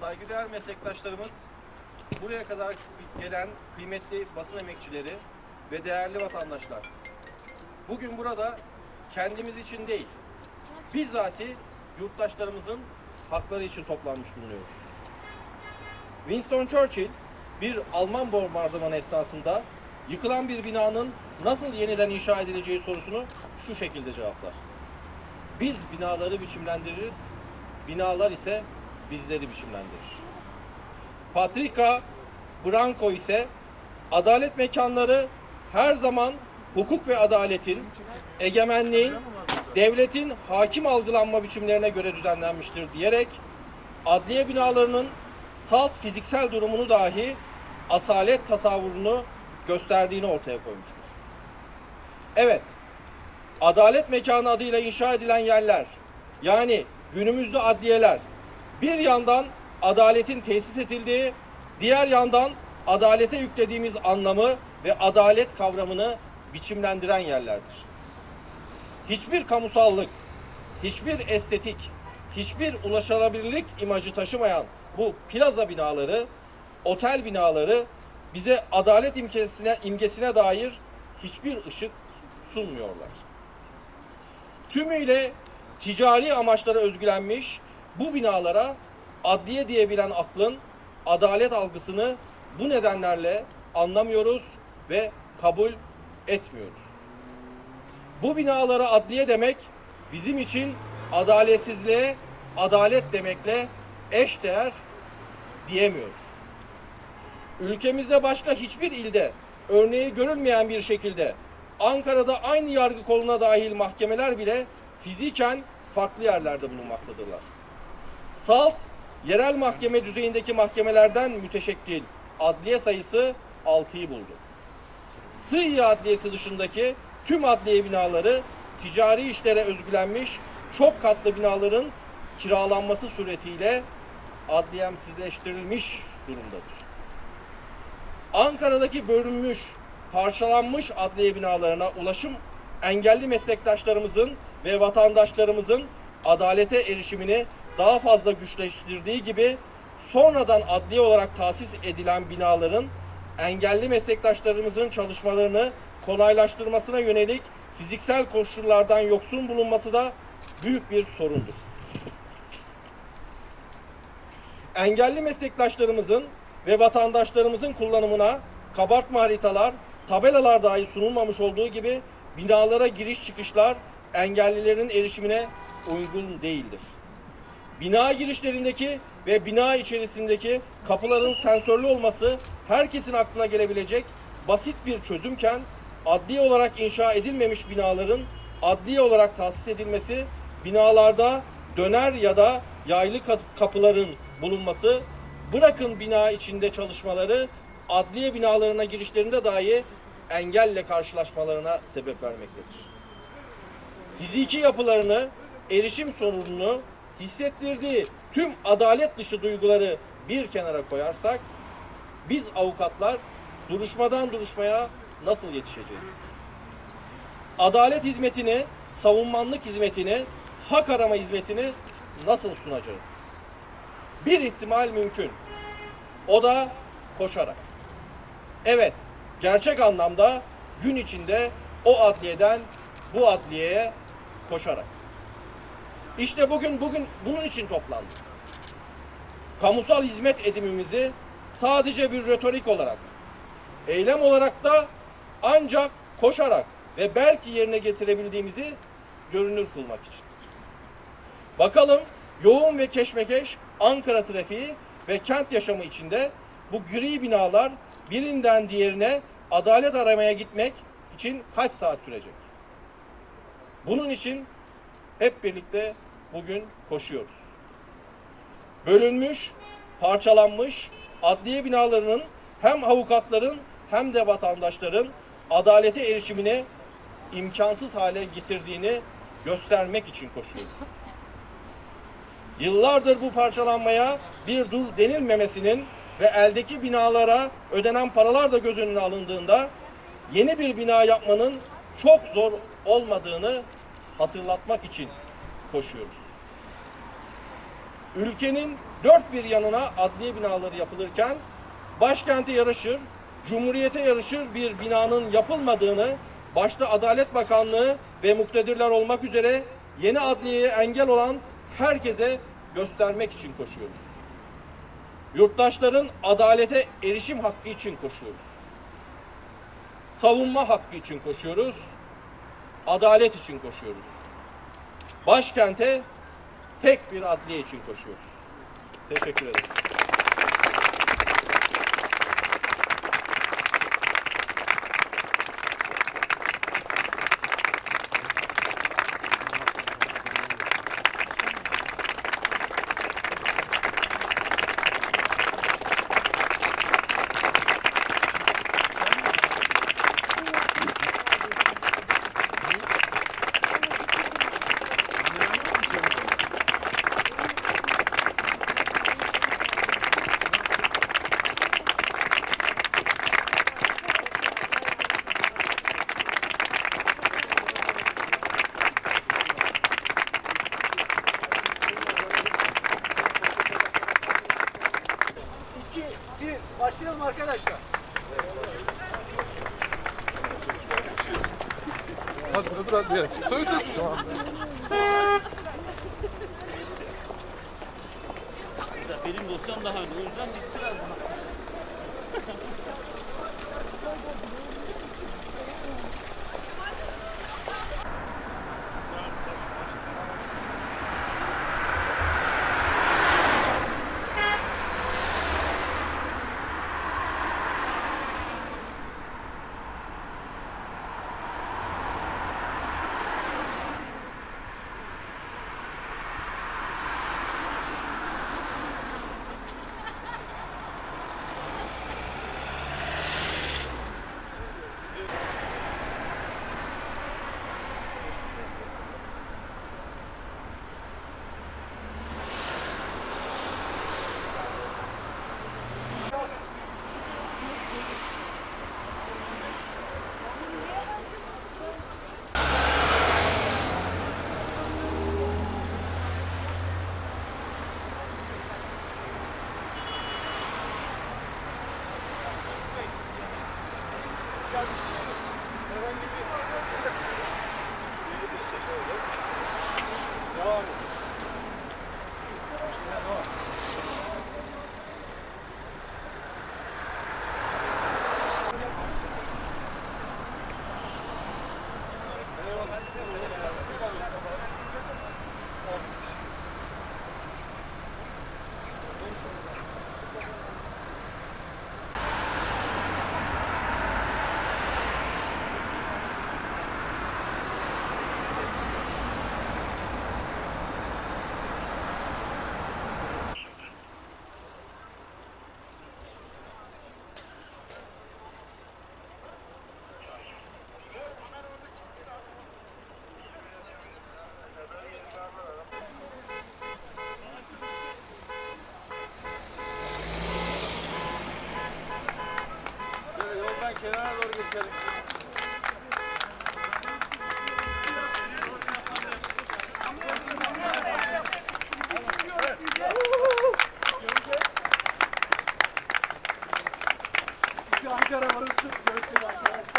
saygıdeğer meslektaşlarımız, buraya kadar gelen kıymetli basın emekçileri ve değerli vatandaşlar. Bugün burada kendimiz için değil, bizzati yurttaşlarımızın hakları için toplanmış bulunuyoruz. Winston Churchill bir Alman bombardımanı esnasında yıkılan bir binanın nasıl yeniden inşa edileceği sorusunu şu şekilde cevaplar. Biz binaları biçimlendiririz, binalar ise bizleri biçimlendirir. Patrika Branco ise adalet mekanları her zaman hukuk ve adaletin, egemenliğin, devletin hakim algılanma biçimlerine göre düzenlenmiştir diyerek adliye binalarının salt fiziksel durumunu dahi asalet tasavvurunu gösterdiğini ortaya koymuştur. Evet, adalet mekanı adıyla inşa edilen yerler, yani günümüzde adliyeler, bir yandan adaletin tesis edildiği, diğer yandan adalete yüklediğimiz anlamı ve adalet kavramını biçimlendiren yerlerdir. Hiçbir kamusallık, hiçbir estetik, hiçbir ulaşılabilirlik imajı taşımayan bu plaza binaları, otel binaları bize adalet imgesine, imgesine dair hiçbir ışık sunmuyorlar. Tümüyle ticari amaçlara özgülenmiş bu binalara adliye diyebilen aklın adalet algısını bu nedenlerle anlamıyoruz ve kabul etmiyoruz. Bu binalara adliye demek bizim için adaletsizliğe adalet demekle eşdeğer diyemiyoruz. Ülkemizde başka hiçbir ilde örneği görülmeyen bir şekilde Ankara'da aynı yargı koluna dahil mahkemeler bile fiziken farklı yerlerde bulunmaktadırlar. Salt, yerel mahkeme düzeyindeki mahkemelerden müteşekkil adliye sayısı 6'yı buldu. Sığ Adliyesi dışındaki tüm adliye binaları ticari işlere özgülenmiş çok katlı binaların kiralanması suretiyle adliyemsizleştirilmiş durumdadır. Ankara'daki bölünmüş, parçalanmış adliye binalarına ulaşım engelli meslektaşlarımızın ve vatandaşlarımızın adalete erişimini daha fazla güçleştirdiği gibi sonradan adliye olarak tahsis edilen binaların engelli meslektaşlarımızın çalışmalarını kolaylaştırmasına yönelik fiziksel koşullardan yoksun bulunması da büyük bir sorundur. Engelli meslektaşlarımızın ve vatandaşlarımızın kullanımına kabartma haritalar, tabelalar dahi sunulmamış olduğu gibi binalara giriş çıkışlar engellilerin erişimine uygun değildir. Bina girişlerindeki ve bina içerisindeki kapıların sensörlü olması herkesin aklına gelebilecek basit bir çözümken adli olarak inşa edilmemiş binaların adli olarak tahsis edilmesi, binalarda döner ya da yaylı kapıların bulunması, bırakın bina içinde çalışmaları, adliye binalarına girişlerinde dahi engelle karşılaşmalarına sebep vermektedir. Fiziki yapılarını, erişim sorununu hissettirdiği tüm adalet dışı duyguları bir kenara koyarsak biz avukatlar duruşmadan duruşmaya nasıl yetişeceğiz? Adalet hizmetini, savunmanlık hizmetini, hak arama hizmetini nasıl sunacağız? Bir ihtimal mümkün. O da koşarak. Evet, gerçek anlamda gün içinde o adliyeden bu adliyeye koşarak. İşte bugün bugün bunun için toplandık. Kamusal hizmet edimimizi sadece bir retorik olarak, eylem olarak da ancak koşarak ve belki yerine getirebildiğimizi görünür kılmak için. Bakalım yoğun ve keşmekeş Ankara trafiği ve kent yaşamı içinde bu gri binalar birinden diğerine adalet aramaya gitmek için kaç saat sürecek? Bunun için hep birlikte bugün koşuyoruz. Bölünmüş, parçalanmış adliye binalarının hem avukatların hem de vatandaşların adalete erişimini imkansız hale getirdiğini göstermek için koşuyoruz. Yıllardır bu parçalanmaya bir dur denilmemesinin ve eldeki binalara ödenen paralar da göz önüne alındığında yeni bir bina yapmanın çok zor olmadığını hatırlatmak için koşuyoruz. ülkenin dört bir yanına adliye binaları yapılırken başkente yaraşır, cumhuriyete yaraşır bir binanın yapılmadığını başta Adalet Bakanlığı ve muktedirler olmak üzere yeni adliyeye engel olan herkese göstermek için koşuyoruz. Yurttaşların adalete erişim hakkı için koşuyoruz. Savunma hakkı için koşuyoruz. Adalet için koşuyoruz. Başkente tek bir adliye için koşuyoruz. Teşekkür ederim. Başlayalım arkadaşlar. Hadi dur hadi ya. Söyle dur. Benim dosyam daha önde. O yüzden gitti biraz bana. Kenara doğru geçelim. Ankara varısı görüşürüz arkadaşlar.